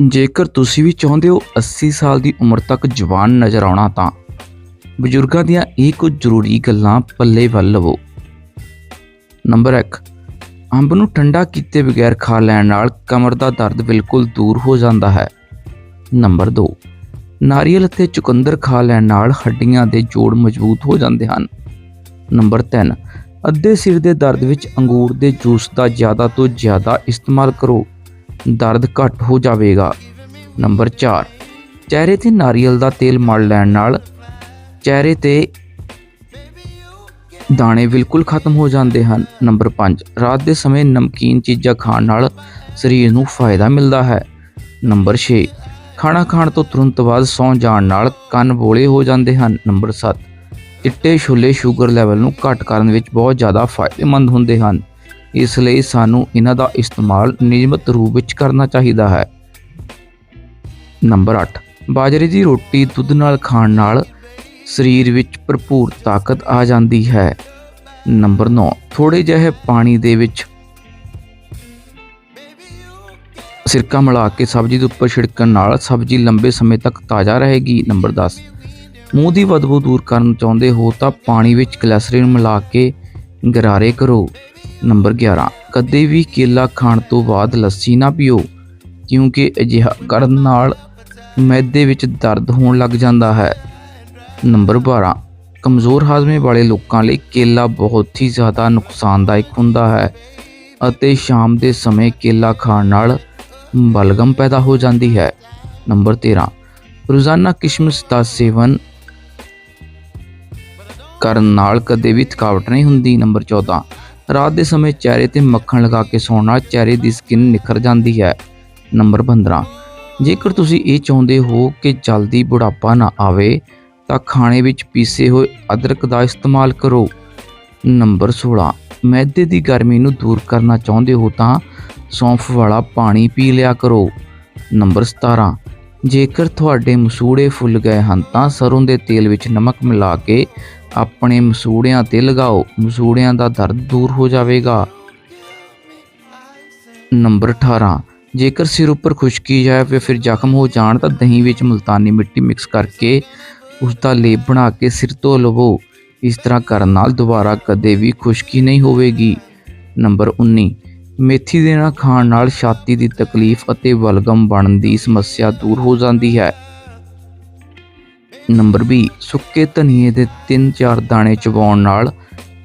ਜੇਕਰ ਤੁਸੀਂ ਵੀ ਚਾਹੁੰਦੇ ਹੋ 80 ਸਾਲ ਦੀ ਉਮਰ ਤੱਕ ਜਵਾਨ ਨਜ਼ਰ ਆਉਣਾ ਤਾਂ ਬਜ਼ੁਰਗਾਂ ਦੀਆਂ ਇਹ ਕੁਝ ਜ਼ਰੂਰੀ ਗੱਲਾਂ ਪੱਲੇ ਵੱਲ ਲਵੋ। ਨੰਬਰ 1 ਅੰਬ ਨੂੰ ਠੰਡਾ ਕੀਤੇ ਬਗੈਰ ਖਾ ਲੈਣ ਨਾਲ ਕਮਰ ਦਾ ਦਰਦ ਬਿਲਕੁਲ ਦੂਰ ਹੋ ਜਾਂਦਾ ਹੈ। ਨੰਬਰ 2 ਨਾਰੀਅਲ ਅਤੇ ਚੁਕੰਦਰ ਖਾ ਲੈਣ ਨਾਲ ਹੱਡੀਆਂ ਦੇ ਜੋੜ ਮਜ਼ਬੂਤ ਹੋ ਜਾਂਦੇ ਹਨ। ਨੰਬਰ 3 ਅੱਧੇ ਸਿਰ ਦੇ ਦਰਦ ਵਿੱਚ ਅੰਗੂਰ ਦੇ ਜੂਸ ਦਾ ਜ਼ਿਆਦਾ ਤੋਂ ਜ਼ਿਆਦਾ ਇਸਤੇਮਾਲ ਕਰੋ। ਦਰਦ ਘੱਟ ਹੋ ਜਾਵੇਗਾ। ਨੰਬਰ 4 ਚਿਹਰੇ ਤੇ ਨਾਰੀਅਲ ਦਾ ਤੇਲ ਮਲ ਲੈਣ ਨਾਲ ਚਿਹਰੇ ਤੇ ਦਾਣੇ ਬਿਲਕੁਲ ਖਤਮ ਹੋ ਜਾਂਦੇ ਹਨ। ਨੰਬਰ 5 ਰਾਤ ਦੇ ਸਮੇਂ ਨਮਕੀਨ ਚੀਜ਼ਾਂ ਖਾਣ ਨਾਲ ਸਰੀਰ ਨੂੰ ਫਾਇਦਾ ਮਿਲਦਾ ਹੈ। ਨੰਬਰ 6 ਖਾਣਾ ਖਾਣ ਤੋਂ ਤੁਰੰਤ ਬਾਅਦ ਸੌਂ ਜਾਣ ਨਾਲ ਕੰਨ ਬੋਲੇ ਹੋ ਜਾਂਦੇ ਹਨ। ਨੰਬਰ 7 ਚਿੱਟੇ ਛੋਲੇ ਸ਼ੂਗਰ ਲੈਵਲ ਨੂੰ ਘੱਟ ਕਰਨ ਵਿੱਚ ਬਹੁਤ ਜ਼ਿਆਦਾ ਫਾਇਦੇਮੰਦ ਹੁੰਦੇ ਹਨ। ਇਸ ਲਈ ਸਾਨੂੰ ਇਹਨਾਂ ਦਾ ਇਸਤੇਮਾਲ ਨਿਯਮਤ ਰੂਪ ਵਿੱਚ ਕਰਨਾ ਚਾਹੀਦਾ ਹੈ। ਨੰਬਰ 8 ਬਾਜਰੇ ਦੀ ਰੋਟੀ ਦੁੱਧ ਨਾਲ ਖਾਣ ਨਾਲ ਸਰੀਰ ਵਿੱਚ ਭਰਪੂਰ ਤਾਕਤ ਆ ਜਾਂਦੀ ਹੈ। ਨੰਬਰ 9 ਥੋੜੇ ਜਿਹੇ ਪਾਣੀ ਦੇ ਵਿੱਚ ਸਿਰਕਾ ਮਿਲਾ ਕੇ ਸਬਜ਼ੀ ਦੇ ਉੱਪਰ ਛਿੜਕਣ ਨਾਲ ਸਬਜ਼ੀ ਲੰਬੇ ਸਮੇਂ ਤੱਕ ਤਾਜ਼ਾ ਰਹੇਗੀ। ਨੰਬਰ 10 ਮੂੰਹ ਦੀ ਬਦਬੂ ਦੂਰ ਕਰਨ ਚਾਹੁੰਦੇ ਹੋ ਤਾਂ ਪਾਣੀ ਵਿੱਚ ਗਲਿਸਰੀਨ ਮਿਲਾ ਕੇ ਗਰਾਰੇ ਕਰੋ। ਨੰਬਰ 11 ਕਦੇ ਵੀ ਕੇਲਾ ਖਾਣ ਤੋਂ ਬਾਅਦ ਲੱਸੀ ਨਾ ਪੀਓ, ਕਿਉਂਕਿ ਅਜਿਹਾ ਕਰਨ ਨਾਲ ਮੈਦੇ ਵਿੱਚ ਦਰਦ ਹੋਣ ਲੱਗ ਜਾਂਦਾ ਹੈ। ਨੰਬਰ 12 ਕਮਜ਼ੋਰ ਹਾਜ਼ਮੇ ਵਾਲੇ ਲੋਕਾਂ ਲਈ ਕੇਲਾ ਬਹੁਤ ਹੀ ਜ਼ਿਆਦਾ ਨੁਕਸਾਨਦਾਇਕ ਹੁੰਦਾ ਹੈ ਅਤੇ ਸ਼ਾਮ ਦੇ ਸਮੇਂ ਕੇਲਾ ਖਾਣ ਨਾਲ ਬਲਗਮ ਪੈਦਾ ਹੋ ਜਾਂਦੀ ਹੈ। ਨੰਬਰ 13 ਰੋਜ਼ਾਨਾ ਕਿਸ਼ਮਿਸ਼ ਦਾ ਸੇਵਨ ਕਰਨ ਨਾਲ ਕਦੇ ਵੀ ਥਕਾਵਟ ਨਹੀਂ ਹੁੰਦੀ। ਨੰਬਰ 14 ਰਾਤ ਦੇ ਸਮੇਂ ਚਿਹਰੇ ਤੇ ਮੱਖਣ ਲਗਾ ਕੇ ਸੌਣ ਨਾਲ ਚਿਹਰੇ ਦੀ ਸਕਿਨ ਨਿਖਰ ਜਾਂਦੀ ਹੈ। ਨੰਬਰ 15 ਜੇਕਰ ਤੁਸੀਂ ਇਹ ਚਾਹੁੰਦੇ ਹੋ ਕਿ ਜਲਦੀ ਬੁਢਾਪਾ ਨਾ ਆਵੇ, ਤਾਂ ਖਾਣੇ ਵਿੱਚ ਪੀਸੇ ਹੋਏ ਅਦਰਕ ਦਾ ਇਸਤੇਮਾਲ ਕਰੋ। ਨੰਬਰ 16 ਮੈਦੇ ਦੀ ਗਰਮੀ ਨੂੰ ਦੂਰ ਕਰਨਾ ਚਾਹੁੰਦੇ ਹੋ ਤਾਂ ਸੌਂਫ ਵਾਲਾ ਪਾਣੀ ਪੀ ਲਿਆ ਕਰੋ। ਨੰਬਰ 17 ਜੇਕਰ ਤੁਹਾਡੇ ਮਸੂੜੇ ਫੁੱਲ ਗਏ ਹਨ ਤਾਂ ਸਰੋਂ ਦੇ ਤੇਲ ਵਿੱਚ ਨਮਕ ਮਿਲਾ ਕੇ ਆਪਣੇ ਮਸੂੜਿਆਂ ਤੇ ਲਗਾਓ। ਮਸੂੜਿਆਂ ਦਾ ਦਰਦ ਦੂਰ ਹੋ ਜਾਵੇਗਾ। ਨੰਬਰ 18 ਜੇਕਰ ਸਿਰ ਉੱਪਰ ਖੁਸ਼ਕੀ ਜਾਂ ਫਿਰ ਫਿਰ ਜ਼ਖਮ ਹੋ ਜਾਣ ਤਾਂ ਦਹੀਂ ਵਿੱਚ ਮੁਲਤਾਨੀ ਮਿੱਟੀ ਮਿਕਸ ਕਰਕੇ ਉਸ ਦਾ ਲੇਪ ਬਣਾ ਕੇ ਸਿਰ ਤੋਂ ਲਵੋ। ਇਸ ਤਰ੍ਹਾਂ ਕਰਨ ਨਾਲ ਦੁਬਾਰਾ ਕਦੇ ਵੀ ਖੁਸ਼ਕੀ ਨਹੀਂ ਹੋਵੇਗੀ। ਨੰਬਰ 19 ਮੇਥੀ ਦੇ ਨਾਲ ਖਾਣ ਨਾਲ ਛਾਤੀ ਦੀ ਤਕਲੀਫ ਅਤੇ ਬਲਗਮ ਬਣਨ ਦੀ ਸਮੱਸਿਆ ਦੂਰ ਹੋ ਜਾਂਦੀ ਹੈ। ਨੰਬਰ 20 ਸੁੱਕੇ ਧਨੀਏ ਦੇ 3-4 ਦਾਣੇ ਚਬਾਉਣ ਨਾਲ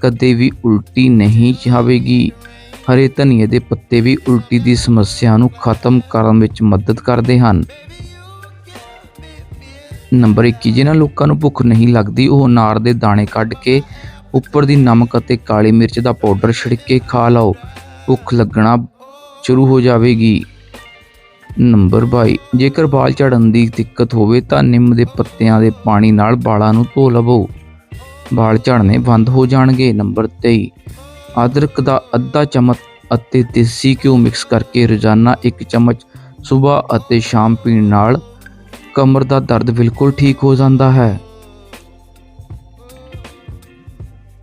ਕਦੇ ਵੀ ਉਲਟੀ ਨਹੀਂ ਜਾਵੇਗੀ। ਹਰੇ ਧਨੀਏ ਦੇ ਪੱਤੇ ਵੀ ਉਲਟੀ ਦੀ ਸਮੱਸਿਆ ਨੂੰ ਖਤਮ ਕਰਨ ਵਿੱਚ ਮਦਦ ਕਰਦੇ ਹਨ। ਨੰਬਰ 21 ਜਿਨ੍ਹਾਂ ਲੋਕਾਂ ਨੂੰ ਭੁੱਖ ਨਹੀਂ ਲੱਗਦੀ, ਉਹ ਨਾਰ ਦੇ ਦਾਣੇ ਕੱਢ ਕੇ ਉੱਪਰ ਦੀ ਨਮਕ ਅਤੇ ਕਾਲੀ ਮਿਰਚ ਦਾ ਪਾਊਡਰ ਛਿੜਕ ਕੇ ਖਾ ਲਓ। ਭੁੱਖ ਲੱਗਣਾ ਸ਼ੁਰੂ ਹੋ ਜਾਵੇਗੀ। ਨੰਬਰ 22 ਜੇਕਰ ਵਾਲ ਝੜਨ ਦੀ ਦਿੱਕਤ ਹੋਵੇ ਤਾਂ ਨਿੰਮ ਦੇ ਪੱਤਿਆਂ ਦੇ ਪਾਣੀ ਨਾਲ ਵਾਲਾਂ ਨੂੰ ਧੋ ਲਵੋ। ਵਾਲ ਝੜਨੇ ਬੰਦ ਹੋ ਜਾਣਗੇ। ਨੰਬਰ 23 ਅਦਰਕ ਦਾ ਅੱਧਾ ਚਮਚ ਅਤੇ ਦੇਸੀ ਘਿਓ ਮਿਕਸ ਕਰਕੇ ਰੋਜ਼ਾਨਾ ਇੱਕ ਚਮਚ ਸਵੇਰ ਅਤੇ ਸ਼ਾਮ ਪੀਣ ਨਾਲ ਕਮਰ ਦਾ ਦਰਦ ਬਿਲਕੁਲ ਠੀਕ ਹੋ ਜਾਂਦਾ ਹੈ।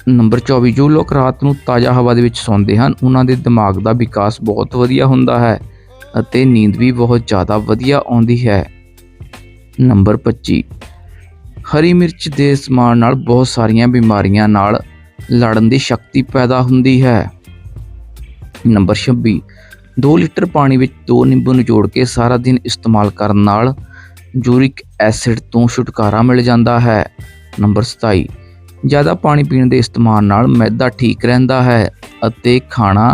ਨੰਬਰ 24 ਜੋ ਲੋਕ ਰਾਤ ਨੂੰ ਤਾਜ਼ਾ ਹਵਾ ਦੇ ਵਿੱਚ ਸੌਂਦੇ ਹਨ, ਉਹਨਾਂ ਦੇ ਦਿਮਾਗ ਦਾ ਵਿਕਾਸ ਬਹੁਤ ਵਧੀਆ ਹੁੰਦਾ ਹੈ। ਅਤੇ ਨੀਂਦ ਵੀ ਬਹੁਤ ਜ਼ਿਆਦਾ ਵਧੀਆ ਆਉਂਦੀ ਹੈ। ਨੰਬਰ 25 ਹਰੀ ਮਿਰਚ ਦੇ ਇਸਤੇਮਾਲ ਨਾਲ ਬਹੁਤ ਸਾਰੀਆਂ ਬਿਮਾਰੀਆਂ ਨਾਲ ਲੜਨ ਦੀ ਸ਼ਕਤੀ ਪੈਦਾ ਹੁੰਦੀ ਹੈ। ਨੰਬਰ 26 2 ਲੀਟਰ ਪਾਣੀ ਵਿੱਚ 2 ਨਿੰਬੂ ਨਿਚੋੜ ਕੇ ਸਾਰਾ ਦਿਨ ਇਸਤੇਮਾਲ ਕਰਨ ਨਾਲ ਯੂਰਿਕ ਐਸਿਡ ਤੋਂ ਛੁਟਕਾਰਾ ਮਿਲ ਜਾਂਦਾ ਹੈ। ਨੰਬਰ 27 ਜ਼ਿਆਦਾ ਪਾਣੀ ਪੀਣ ਦੇ ਇਸਤੇਮਾਲ ਨਾਲ ਮੈਦਾ ਠੀਕ ਰਹਿੰਦਾ ਹੈ ਅਤੇ ਖਾਣਾ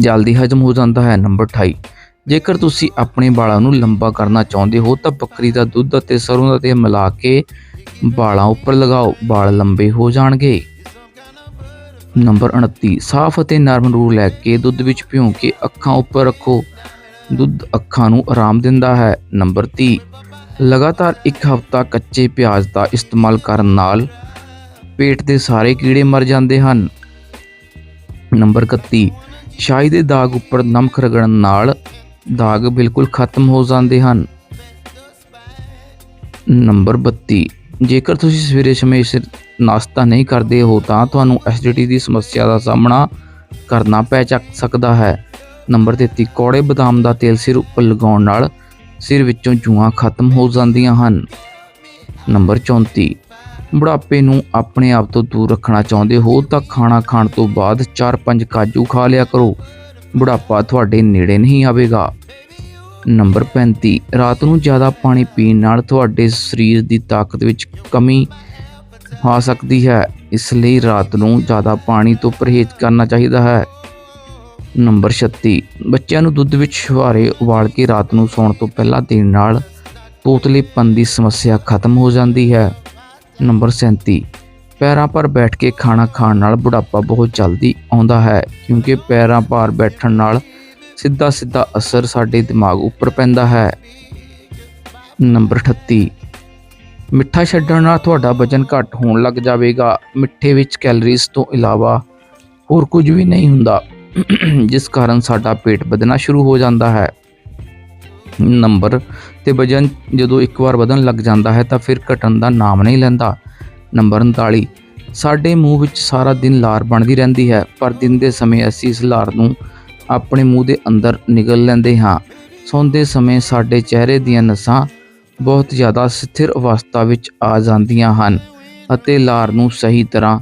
ਜਲਦੀ ਹਜਮ ਹੋ ਜਾਂਦਾ ਹੈ। ਨੰਬਰ 28 ਜੇਕਰ ਤੁਸੀਂ ਆਪਣੇ ਵਾਲਾਂ ਨੂੰ ਲੰਬਾ ਕਰਨਾ ਚਾਹੁੰਦੇ ਹੋ, ਤਾਂ ਬੱਕਰੀ ਦਾ ਦੁੱਧ ਅਤੇ ਸਰੋਂ ਦਾ ਤੇਲ ਮਿਲਾ ਕੇ ਵਾਲਾਂ ਉੱਪਰ ਲਗਾਓ। ਵਾਲ ਲੰਬੇ ਹੋ ਜਾਣਗੇ। ਨੰਬਰ 29 ਸਾਫ਼ ਅਤੇ ਨਰਮ ਰੂ ਲੈ ਕੇ ਦੁੱਧ ਵਿੱਚ ਭਿਉਂ ਕੇ ਅੱਖਾਂ ਉੱਪਰ ਰੱਖੋ। ਦੁੱਧ ਅੱਖਾਂ ਨੂੰ ਆਰਾਮ ਦਿੰਦਾ ਹੈ। ਨੰਬਰ 30 ਲਗਾਤਾਰ ਇੱਕ ਹਫ਼ਤਾ ਕੱਚੇ ਪਿਆਜ਼ ਦਾ ਇਸਤੇਮਾਲ ਕਰਨ ਨਾਲ ਪੇਟ ਦੇ ਸਾਰੇ ਕੀੜੇ ਮਰ ਜਾਂਦੇ ਹਨ। ਨੰਬਰ 31 ਸ਼ਾਈ ਦੇ ਦਾਗ ਉੱਪਰ ਨਮਕ ਰਗੜਨ ਨਾਲ ਦਾਗ ਬਿਲਕੁਲ ਖਤਮ ਹੋ ਜਾਂਦੇ ਹਨ। ਨੰਬਰ 32 ਜੇਕਰ ਤੁਸੀਂ ਸਵੇਰੇ ਸਮੇਂ ਸਿਰ ਨਾਸ਼ਤਾ ਨਹੀਂ ਕਰਦੇ ਹੋ ਤਾਂ ਤੁਹਾਨੂੰ ਐਸਿਡਿਟੀ ਦੀ ਸਮੱਸਿਆ ਦਾ ਸਾਹਮਣਾ ਕਰਨਾ ਪੈ ਚੱਕ ਸਕਦਾ ਹੈ। ਨੰਬਰ 33 ਕੌੜੇ ਬਦਾਮ ਦਾ ਤੇਲ ਸਿਰ ਉੱਪਰ ਲਗਾਉਣ ਨਾਲ ਸਿਰ ਵਿੱਚੋਂ ਜੂਆਂ ਖਤਮ ਹੋ ਜਾਂਦੀਆਂ ਹਨ। ਨੰਬਰ 34 ਬੁਢਾਪੇ ਨੂੰ ਆਪਣੇ ਆਪ ਤੋਂ ਦੂਰ ਰੱਖਣਾ ਚਾਹੁੰਦੇ ਹੋ ਤਾਂ ਖਾਣਾ ਖਾਣ ਤੋਂ ਬਾਅਦ 4-5 ਕਾਜੂ ਖਾ ਲਿਆ ਕਰੋ। ਬੁਢਾਪਾ ਤੁਹਾਡੇ ਨੇੜੇ ਨਹੀਂ ਆਵੇਗਾ। ਨੰਬਰ 35 ਰਾਤ ਨੂੰ ਜ਼ਿਆਦਾ ਪਾਣੀ ਪੀਣ ਨਾਲ ਤੁਹਾਡੇ ਸਰੀਰ ਦੀ ਤਾਕਤ ਵਿੱਚ ਕਮੀ ਆ ਸਕਦੀ ਹੈ। ਇਸ ਲਈ ਰਾਤ ਨੂੰ ਜ਼ਿਆਦਾ ਪਾਣੀ ਤੋਂ ਪਰਹੇਜ਼ ਕਰਨਾ ਚਾਹੀਦਾ ਹੈ। ਨੰਬਰ 36 ਬੱਚਿਆਂ ਨੂੰ ਦੁੱਧ ਵਿੱਚ ਛੁਹਾਰੇ ਉਬਾਲ ਕੇ ਰਾਤ ਨੂੰ ਸੌਣ ਤੋਂ ਪਹਿਲਾਂ ਦੇਣ ਨਾਲ ਤੋਤਲੇਪਨ ਦੀ ਸਮੱਸਿਆ ਖਤਮ ਹੋ ਜਾਂਦੀ ਹੈ। ਨੰਬਰ 37 ਪੈਰਾਂ ਪਰ ਬੈਠ ਕੇ ਖਾਣਾ ਖਾਣ ਨਾਲ ਬੁਢਾਪਾ ਬਹੁਤ ਜਲਦੀ ਆਉਂਦਾ ਹੈ, ਕਿਉਂਕਿ ਪੈਰਾਂ ਭਾਰ ਬੈਠਣ ਨਾਲ ਸਿੱਧਾ ਸਿੱਧਾ ਅਸਰ ਸਾਡੇ ਦਿਮਾਗ ਉੱਪਰ ਪੈਂਦਾ ਹੈ। ਨੰਬਰ 38 ਮਿੱਠਾ ਛੱਡਣ ਨਾਲ ਤੁਹਾਡਾ ਵਜਨ ਘੱਟ ਹੋਣ ਲੱਗ ਜਾਵੇਗਾ। ਮਿੱਠੇ ਵਿੱਚ ਕੈਲਰੀਜ਼ ਤੋਂ ਇਲਾਵਾ ਹੋਰ ਕੁਝ ਵੀ ਨਹੀਂ ਹੁੰਦਾ, ਜਿਸ ਕਾਰਨ ਸਾਡਾ ਪੇਟ ਵਧਣਾ ਸ਼ੁਰੂ ਹੋ ਜਾਂਦਾ ਹੈ। ਨੰਬਰ ਤੇ ਵਜਨ ਜਦੋਂ ਇੱਕ ਵਾਰ ਵਧਣ ਲੱਗ ਜਾਂਦਾ ਹੈ ਤਾਂ ਫਿਰ ਘਟਣ ਦਾ ਨਾਮ ਨਹੀਂ ਲੈਂਦਾ। ਨੰਬਰ 39 ਸਾਡੇ ਮੂੰਹ ਵਿੱਚ ਸਾਰਾ ਦਿਨ ਲਾਰ ਬਣਦੀ ਰਹਿੰਦੀ ਹੈ, ਪਰ ਦਿਨ ਦੇ ਸਮੇਂ ਅਸੀਂ ਇਸ ਲਾਰ ਨੂੰ ਆਪਣੇ ਮੂੰਹ ਦੇ ਅੰਦਰ ਨਿਗਲ ਲੈਂਦੇ ਹਾਂ। ਸੌਂਦੇ ਸਮੇਂ ਸਾਡੇ ਚਿਹਰੇ ਦੀਆਂ ਨਸਾਂ ਬਹੁਤ ਜ਼ਿਆਦਾ ਸਥਿਰ ਅਵਸਥਾ ਵਿੱਚ ਆ ਜਾਂਦੀਆਂ ਹਨ ਅਤੇ ਲਾਰ ਨੂੰ ਸਹੀ ਤਰ੍ਹਾਂ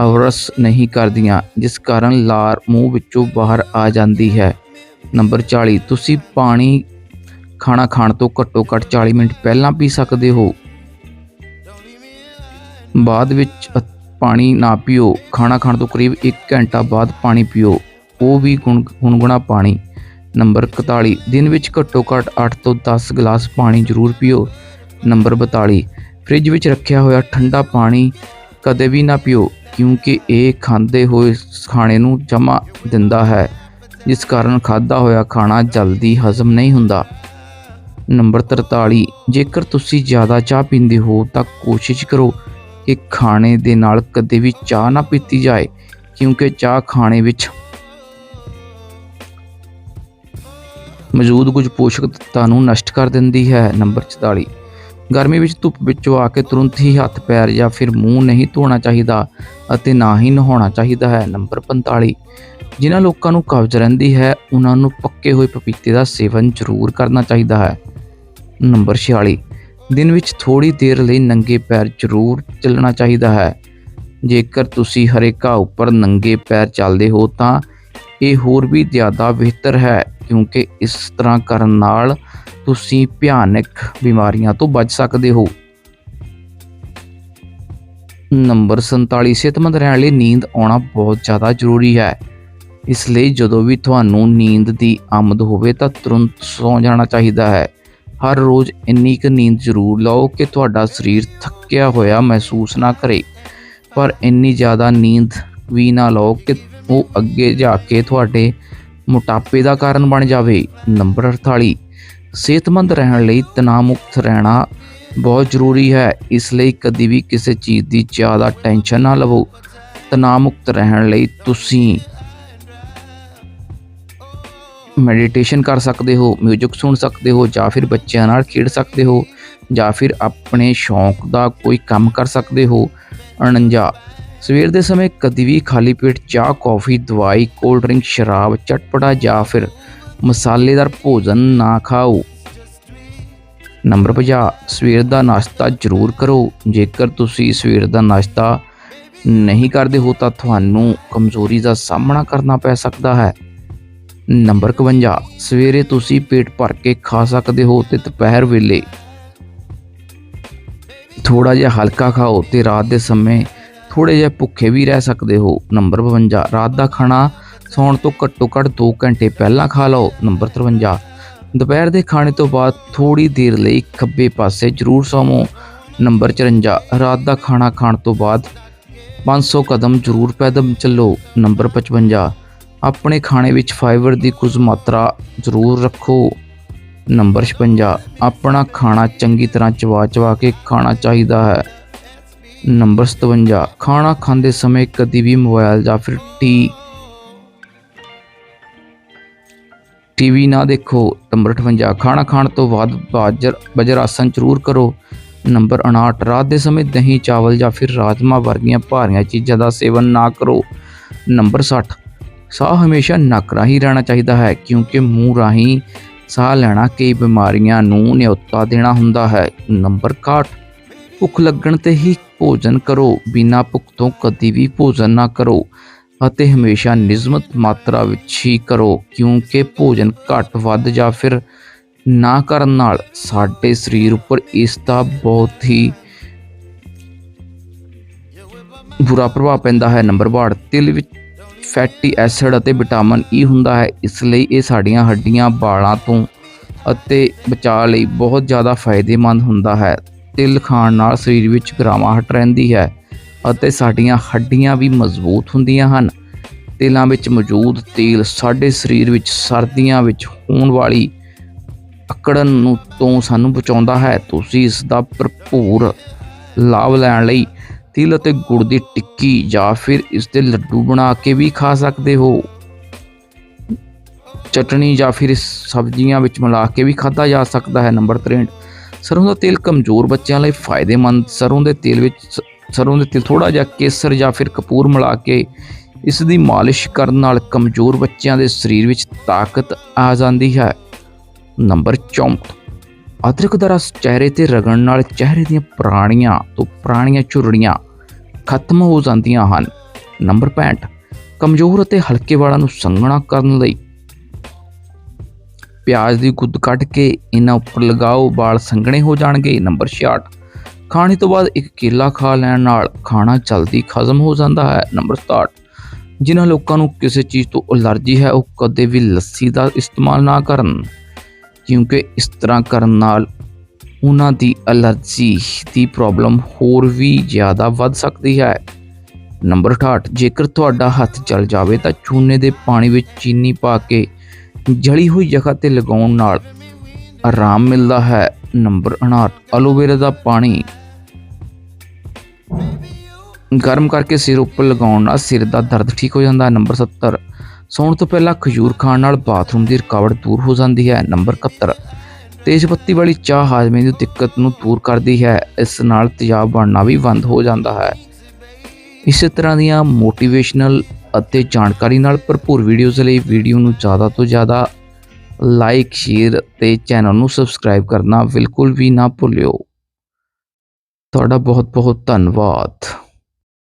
ਅਵਰਸ ਨਹੀਂ ਕਰਦੀਆਂ, ਜਿਸ ਕਾਰਨ ਲਾਰ ਮੂੰਹ ਵਿੱਚੋਂ ਬਾਹਰ ਆ ਜਾਂਦੀ ਹੈ। ਨੰਬਰ 40 ਤੁਸੀਂ ਪਾਣੀ ਖਾਣਾ ਖਾਣ ਤੋਂ ਘੱਟੋ ਘੱਟ 40 ਮਿੰਟ ਪਹਿਲਾਂ ਪੀ ਸਕਦੇ ਹੋ। ਬਾਅਦ ਵਿੱਚ ਪਾਣੀ ਨਾ ਪੀਓ। ਖਾਣਾ ਖਾਣ ਤੋਂ ਕਰੀਬ 1 ਘੰਟਾ ਬਾਅਦ ਪਾਣੀ ਪੀਓ। ਉਹ ਵੀ ਗੁਣ ਗੁਣਗੁਣਾ ਪਾਣੀ। ਨੰਬਰ 41 ਦਿਨ ਵਿੱਚ ਘੱਟੋ ਘੱਟ 8 ਤੋਂ 10 ਗਲਾਸ ਪਾਣੀ ਜ਼ਰੂਰ ਪੀਓ। ਨੰਬਰ 42 ਫ੍ਰਿਜ ਵਿੱਚ ਰੱਖਿਆ ਹੋਇਆ ਠੰਡਾ ਪਾਣੀ ਕਦੇ ਵੀ ਨਾ ਪੀਓ, ਕਿਉਂਕਿ ਇਹ ਖਾਂਦੇ ਹੋਏ ਖਾਣੇ ਨੂੰ ਜਮਾ ਦਿੰਦਾ ਹੈ। ਜਿਸ ਕਾਰਨ ਖਾਦਾ ਹੋਇਆ ਖਾਣਾ ਜਲਦੀ ਹਜ਼ਮ ਨਹੀਂ ਹੁੰਦਾ। ਨੰਬਰ 43 ਜੇਕਰ ਤੁਸੀਂ ਜ਼ਿਆਦਾ ਚਾਹ ਪੀਂਦੇ ਹੋ, ਤਾਂ ਕੋਸ਼ਿਸ਼ ਕਰੋ ਕਿ ਖਾਣੇ ਦੇ ਨਾਲ ਕਦੇ ਵੀ ਚਾਹ ਨਾ ਪੀਤੀ ਜਾਏ, ਕਿਉਂਕਿ ਚਾਹ ਖਾਣੇ ਵਿੱਚ ਮੌਜੂਦ ਕੁਝ ਪੋਸ਼ਕ ਤੱਤਾਂ ਨੂੰ ਨਸ਼ਟ ਕਰ ਦਿੰਦੀ ਹੈ। ਨੰਬਰ 44 ਗਰਮੀ ਵਿੱਚ ਧੁੱਪ ਵਿੱਚੋਂ ਆ ਕੇ ਤੁਰੰਤ ਹੀ ਹੱਥ, ਪੈਰ ਜਾਂ ਫਿਰ ਮੂੰਹ ਨਹੀਂ ਧੋਣਾ ਚਾਹੀਦਾ ਅਤੇ ਨਾ ਹੀ ਨਹਾਉਣਾ ਚਾਹੀਦਾ ਹੈ। ਨੰਬਰ 45 ਜਿਨ੍ਹਾਂ ਲੋਕਾਂ ਨੂੰ ਕਬਜ਼ ਰਹਿੰਦੀ ਹੈ, ਉਹਨਾਂ ਨੂੰ ਪੱਕੇ ਹੋਏ ਪਪੀਤੇ ਦਾ ਸੇਵਨ ਜ਼ਰੂਰ ਕਰਨਾ ਚਾਹੀਦਾ ਹੈ। ਨੰਬਰ 46 ਦਿਨ ਵਿੱਚ ਥੋੜੀ ਦੇਰ ਲਈ ਨੰਗੇ ਪੈਰ ਜ਼ਰੂਰ ਚੱਲਣਾ ਚਾਹੀਦਾ ਹੈ। ਜੇਕਰ ਤੁਸੀਂ ਹਰੇ ਘਾਹ ਉੱਪਰ ਨੰਗੇ ਪੈਰ ਚੱਲਦੇ ਹੋ ਤਾਂ ਇਹ ਹੋਰ ਵੀ ਜ਼ਿਆਦਾ ਬਿਹਤਰ ਹੈ, ਕਿਉਂਕਿ ਇਸ ਤਰ੍ਹਾਂ ਕਰਨ ਨਾਲ ਤੁਸੀਂ ਭਿਆਨਕ ਬਿਮਾਰੀਆਂ ਤੋਂ ਬਚ ਸਕਦੇ ਹੋ। ਨੰਬਰ 47 ਸਿਹਤਮੰਦ ਰਹਿਣ ਲਈ ਨੀਂਦ ਆਉਣਾ ਬਹੁਤ ਜ਼ਿਆਦਾ ਜ਼ਰੂਰੀ ਹੈ। ਇਸ ਲਈ ਜਦੋਂ ਵੀ ਤੁਹਾਨੂੰ ਨੀਂਦ ਦੀ ਆਮਦ ਹੋਵੇ ਤਾਂ ਤੁਰੰਤ ਸੌਂ ਜਾਣਾ ਚਾਹੀਦਾ ਹੈ। ਹਰ ਰੋਜ਼ ਇੰਨੀ ਕੁ ਨੀਂਦ ਜ਼ਰੂਰ ਲਓ ਕਿ ਤੁਹਾਡਾ ਸਰੀਰ ਥੱਕਿਆ ਹੋਇਆ ਮਹਿਸੂਸ ਨਾ ਕਰੇ। ਪਰ ਇੰਨੀ ਜ਼ਿਆਦਾ ਨੀਂਦ ਵੀ ਨਾ ਲਓ ਕਿ ਉਹ ਅੱਗੇ ਜਾ ਕੇ ਤੁਹਾਡੇ ਮੋਟਾਪੇ ਦਾ ਕਾਰਨ ਬਣ ਜਾਵੇ। ਨੰਬਰ 48 ਸਿਹਤਮੰਦ ਰਹਿਣ ਲਈ ਤਣਾਅ ਮੁਕਤ ਰਹਿਣਾ ਬਹੁਤ ਜ਼ਰੂਰੀ ਹੈ। ਇਸ ਲਈ ਕਦੀ ਵੀ ਕਿਸੇ ਚੀਜ਼ ਦੀ ਜ਼ਿਆਦਾ ਟੈਨਸ਼ਨ ਨਾ ਲਵੋ। ਤਣਾਅ ਮੁਕਤ ਰਹਿਣ ਲਈ ਤੁਸੀਂ ਮੈਡੀਟੇਸ਼ਨ ਕਰ ਸਕਦੇ ਹੋ 뮤직 ਸੁਣ ਸਕਦੇ ਹੋ ਜਾਂ ਫਿਰ ਬੱਚਿਆਂ ਨਾਲ ਖੇਡ ਸਕਦੇ ਹੋ ਜਾਂ ਫਿਰ ਆਪਣੇ ਸ਼ੌਂਕ ਦਾ ਕੋਈ ਕੰਮ ਕਰ ਸਕਦੇ ਹੋ। 49 ਸਵੇਰ ਦੇ ਸਮੇਂ ਕਦੀ ਵੀ ਖਾਲੀ ਪੇਟ ਚਾਹ, ਕੌਫੀ, ਦਵਾਈ ਕੋਲਡ ਡਰਿੰਕ ਸ਼ਰਾਬ, ਚਟਪਟਾ ਜਾਂ ਫਿਰ ਮਸਾਲੇਦਾਰ ਭੋਜਨ ਨਾ ਖਾਓ। ਨੰਬਰ 50 ਸਵੇਰ ਦਾ ਨਾਸ਼ਤਾ ਜ਼ਰੂਰ ਕਰੋ। ਜੇਕਰ ਤੁਸੀਂ ਸਵੇਰ ਦਾ ਨਾਸ਼ਤਾ ਨਹੀਂ ਕਰਦੇ ਹੋ ਤਾਂ ਤੁਹਾਨੂੰ ਕਮਜ਼ੋਰੀ ਦਾ ਸਾਹਮਣਾ ਕਰਨਾ ਪੈ ਸਕਦਾ ਹੈ। ਨੰਬਰ 51 ਸਵੇਰੇ ਤੁਸੀਂ ਪੇਟ ਭਰ ਕੇ ਖਾ ਸਕਦੇ ਹੋ ਤੇ ਦੁਪਹਿਰ ਵੇਲੇ ਥੋੜਾ ਜਿਹਾ ਹਲਕਾ ਖਾਓ ਤੇ ਰਾਤ ਦੇ ਸਮੇਂ ਥੋੜੇ ਜਿਹਾ ਭੁੱਖੇ ਵੀ ਰਹਿ ਸਕਦੇ ਹੋ। ਨੰਬਰ 52 ਰਾਤ ਦਾ ਖਾਣਾ ਸੌਣ ਤੋਂ ਘੱਟੋ ਘੱਟ 2 ਘੰਟੇ ਪਹਿਲਾਂ ਖਾ ਲਓ। ਨੰਬਰ 53 ਦੁਪਹਿਰ ਦੇ ਖਾਣੇ ਤੋਂ ਬਾਅਦ ਥੋੜੀ ਦੇਰ ਲਈ ਖੱਬੇ ਪਾਸੇ ਜ਼ਰੂਰ ਸੌਵੋ। ਨੰਬਰ 54 ਰਾਤ ਦਾ ਖਾਣਾ ਖਾਣ ਤੋਂ ਬਾਅਦ 500 ਕਦਮ ਜ਼ਰੂਰ ਪੈਦਲ ਚੱਲੋ। ਨੰਬਰ 55 ਆਪਣੇ ਖਾਣੇ ਵਿੱਚ ਫਾਈਬਰ ਦੀ ਕੁਝ ਮਾਤਰਾ ਜ਼ਰੂਰ ਰੱਖੋ। ਨੰਬਰ 56 ਆਪਣਾ ਖਾਣਾ ਚੰਗੀ ਤਰ੍ਹਾਂ ਚਵਾ ਚਵਾ ਕੇ ਖਾਣਾ ਚਾਹੀਦਾ ਹੈ। ਨੰਬਰ 57 ਖਾਣਾ ਖਾਂਦੇ ਸਮੇਂ ਕਦੀ ਵੀ ਮੋਬਾਈਲ ਜਾਂ ਫਿਰ ਟੀ ਟੀਵੀ ਨਾ ਦੇਖੋ। ਨੰਬਰ 58 ਖਾਣਾ ਖਾਣ ਤੋਂ ਬਾਅਦ ਬਾਜਰ, ਬਜਰ ਆਸਨ ਜ਼ਰੂਰ ਕਰੋ। ਨੰਬਰ 59 ਰਾਤ ਦੇ ਸਮੇਂ ਦਹੀਂ, ਚਾਵਲ ਜਾਂ ਫਿਰ ਰਾਜਮਾ ਵਰਗੀਆਂ ਭਾਰੀਆਂ ਚੀਜ਼ਾਂ ਦਾ ਸੇਵਨ ਨਾ ਕਰੋ। ਨੰਬਰ 60 ਸਾਹ ਹਮੇਸ਼ਾ ਨੱਕ ਰਾਹੀਂ ਰਹਿਣਾ ਚਾਹੀਦਾ ਹੈ, ਕਿਉਂਕਿ ਮੂੰਹ ਰਾਹੀਂ ਸਾਹ ਲੈਣਾ ਕਈ ਬਿਮਾਰੀਆਂ ਨੂੰ ਨਿਉਤਾ ਦੇਣਾ ਹੁੰਦਾ ਹੈ। ਨੰਬਰ 61 ਭੁੱਖ ਲੱਗਣ ਤੇ ਹੀ ਭੋਜਨ ਕਰੋ, ਬਿਨਾਂ ਭੁੱਖ ਤੋਂ ਕਦੀ ਵੀ ਭੋਜਨ ਨਾ ਕਰੋ ਅਤੇ ਹਮੇਸ਼ਾ ਨਿਯਮਤ ਮਾਤਰਾ ਵਿੱਚ ਹੀ ਕਰੋ, ਕਿਉਂਕਿ ਭੋਜਨ ਘੱਟ ਵੱਧ ਜਾਂ ਫਿਰ ਨਾ ਕਰਨ ਨਾਲ ਸਾਡੇ ਸਰੀਰ ਉੱਪਰ ਇਸ ਦਾ ਬਹੁਤ ਹੀ ਬੁਰਾ ਪ੍ਰਭਾਵ ਪੈਂਦਾ ਹੈ। ਨੰਬਰ 62 ਤਿਲ ਵਿੱਚ ਫੈਟੀ ਐਸਿਡ ਅਤੇ ਵਿਟਾਮਿਨ ਈ e ਹੁੰਦਾ ਹੈ, ਇਸ ਲਈ ਇਹ ਸਾਡੀਆਂ ਹੱਡੀਆਂ, ਵਾਲਾਂ ਤੋਂ ਅਤੇ ਬਚਾਅ ਲਈ ਬਹੁਤ ਜ਼ਿਆਦਾ ਫਾਇਦੇਮੰਦ ਹੁੰਦਾ ਹੈ। ਤਿਲ ਖਾਣ ਨਾਲ ਸਰੀਰ ਵਿੱਚ ਗਰਾਮਾਹਟ ਰਹਿੰਦੀ ਹੈ ਅਤੇ ਸਾਡੀਆਂ ਹੱਡੀਆਂ ਵੀ ਮਜ਼ਬੂਤ ਹੁੰਦੀਆਂ ਹਨ। ਤਿਲਾਂ ਵਿੱਚ ਮੌਜੂਦ ਤੇਲ ਸਾਡੇ ਸਰੀਰ ਵਿੱਚ ਸਰਦੀਆਂ ਵਿੱਚ ਹੋਣ ਵਾਲੀ ਅਕੜਨ ਨੂੰ ਤੋਂ ਸਾਨੂੰ ਬਚਾਉਂਦਾ ਹੈ। ਤੁਸੀਂ ਇਸ ਦਾ ਭਰਪੂਰ ਲਾਭ ਲੈਣ ਲਈ ਤਿਲ ਅਤੇ ਗੁੜ ਦੀ ਟਿੱਕੀ ਜਾਂ ਫਿਰ ਇਸ ਦੇ ਲੱਡੂ ਬਣਾ ਕੇ ਵੀ ਖਾ ਸਕਦੇ ਹੋ। ਚਟਣੀ ਜਾਂ ਫਿਰ ਇਸ ਸਬਜ਼ੀਆਂ ਵਿੱਚ ਮਿਲਾ ਕੇ ਵੀ ਖਾਧਾ ਜਾ ਸਕਦਾ ਹੈ। ਨੰਬਰ 63 ਸਰੋਂ ਦਾ ਤੇਲ ਕਮਜ਼ੋਰ ਬੱਚਿਆਂ ਲਈ ਫਾਇਦੇਮੰਦ। ਸਰੋਂ ਦੇ ਤੇਲ ਵਿੱਚ ਸ- ਸਰੋਂ ਦੇ ਤੇਲ ਥੋੜਾ ਜਿਹਾ ਕੇਸਰ ਜਾਂ ਫਿਰ ਕਪੂਰ ਮਿਲਾ ਕੇ ਇਸ ਦੀ ਮਾਲਿਸ਼ ਕਰਨ ਨਾਲ ਕਮਜ਼ੋਰ ਬੱਚਿਆਂ ਦੇ ਸਰੀਰ ਵਿੱਚ ਤਾਕਤ ਆ ਜਾਂਦੀ ਹੈ। ਨੰਬਰ 64 ਅਦਰਕ ਦਾ ਰਸ ਚਿਹਰੇ ਤੇ ਰਗੜਨ ਨਾਲ ਚਿਹਰੇ ਦੀਆਂ ਪੁਰਾਣੀਆਂ ਤੋਂ ਪੁਰਾਣੀਆਂ ਝੁਰੜੀਆਂ ਖਤਮ ਹੋ ਜਾਂਦੀਆਂ ਹਨ। ਨੰਬਰ 65 ਕਮਜ਼ੋਰ ਅਤੇ ਹਲਕੇ ਵਾਲਾਂ ਨੂੰ ਸੰਘਣਾ ਕਰਨ ਲਈ। ਪਿਆਜ਼ ਦੀ ਗੁੱਦ ਕੱਢ ਕੇ ਇਹਨਾਂ ਉੱਪਰ ਲਗਾਓ, ਵਾਲ ਸੰਘਣੇ ਹੋ ਜਾਣਗੇ। ਨੰਬਰ 66 ਖਾਣੇ ਤੋਂ ਬਾਅਦ ਇੱਕ ਕੇਲਾ ਖਾ ਲੈਣ ਨਾਲ ਖਾਣਾ ਜਲਦੀ ਹਜ਼ਮ ਹੋ ਜਾਂਦਾ ਹੈ। ਨੰਬਰ 67 ਜਿਨ੍ਹਾਂ ਲੋਕਾਂ ਨੂੰ ਕਿਸੇ ਚੀਜ਼ ਤੋਂ ਅਲਰਜੀ ਹੈ, ਉਹ ਕਦੇ ਵੀ ਲੱਸੀ ਦਾ ਇਸਤੇਮਾਲ ਨਾ ਕਰਨ। ਕਿਉਂਕਿ ਇਸ ਤਰ੍ਹਾਂ ਕਰਨ ਨਾਲ ਉਹਨਾਂ ਦੀ ਅਲਰਜੀ ਦੀ ਪ੍ਰੋਬਲਮ ਹੋਰ ਵੀ ਜ਼ਿਆਦਾ ਵੱਧ ਸਕਦੀ ਹੈ। ਨੰਬਰ 68 ਜੇਕਰ ਤੁਹਾਡਾ ਹੱਥ ਜਲ ਜਾਵੇ ਤਾਂ ਚੂਨੇ ਦੇ ਪਾਣੀ ਵਿੱਚ ਚੀਨੀ ਪਾ ਕੇ ਜਲੀ ਹੋਈ ਜਗ੍ਹਾ ਤੇ ਲਗਾਉਣ ਨਾਲ ਆਰਾਮ ਮਿਲਦਾ ਹੈ। ਨੰਬਰ 59 ਐਲੋਵੇਰਾ ਦਾ ਪਾਣੀ ਗਰਮ ਕਰਕੇ ਸਿਰ ਉੱਪਰ ਲਗਾਉਣ ਨਾਲ ਸਿਰ ਦਾ ਦਰਦ ਠੀਕ ਹੋ ਜਾਂਦਾ ਹੈ। ਨੰਬਰ 70 ਸੌਣ ਤੋਂ ਪਹਿਲਾਂ ਖਜੂਰ ਖਾਣ ਨਾਲ ਬਾਥਰੂਮ ਦੀ ਰੁਕਾਵਟ ਦੂਰ ਹੋ ਜਾਂਦੀ ਹੈ। ਨੰਬਰ 71 ਤੇਜ਼ ਪੱਤੀ ਵਾਲੀ ਚਾਹ ਹਾਜ਼ਮੇ ਦੀ ਦਿੱਕਤ ਨੂੰ ਦੂਰ ਕਰਦੀ ਹੈ। ਇਸ ਨਾਲ ਤੇਜ਼ਾਬ ਬਣਨਾ ਵੀ ਬੰਦ ਹੋ ਜਾਂਦਾ ਹੈ। ਇਸੇ ਤਰ੍ਹਾਂ ਦੀਆਂ ਮੋਟੀਵੇਸ਼ਨਲ ਅਤੇ ਜਾਣਕਾਰੀ ਨਾਲ ਭਰਪੂਰ ਵੀਡੀਓਜ਼ ਲਈ ਵੀਡੀਓ ਨੂੰ ਜ਼ਿਆਦਾ ਤੋਂ ਜ਼ਿਆਦਾ ਲਾਈਕ ਸ਼ੇਅਰ ਤੇ ਚੈਨਲ ਨੂੰ ਸਬਸਕ੍ਰਾਈਬ ਕਰਨਾ ਬਿਲਕੁਲ ਵੀ ਨਾ ਭੁੱਲਿਓ। ਤੁਹਾਡਾ ਬਹੁਤ ਬਹੁਤ ਧੰਨਵਾਦ।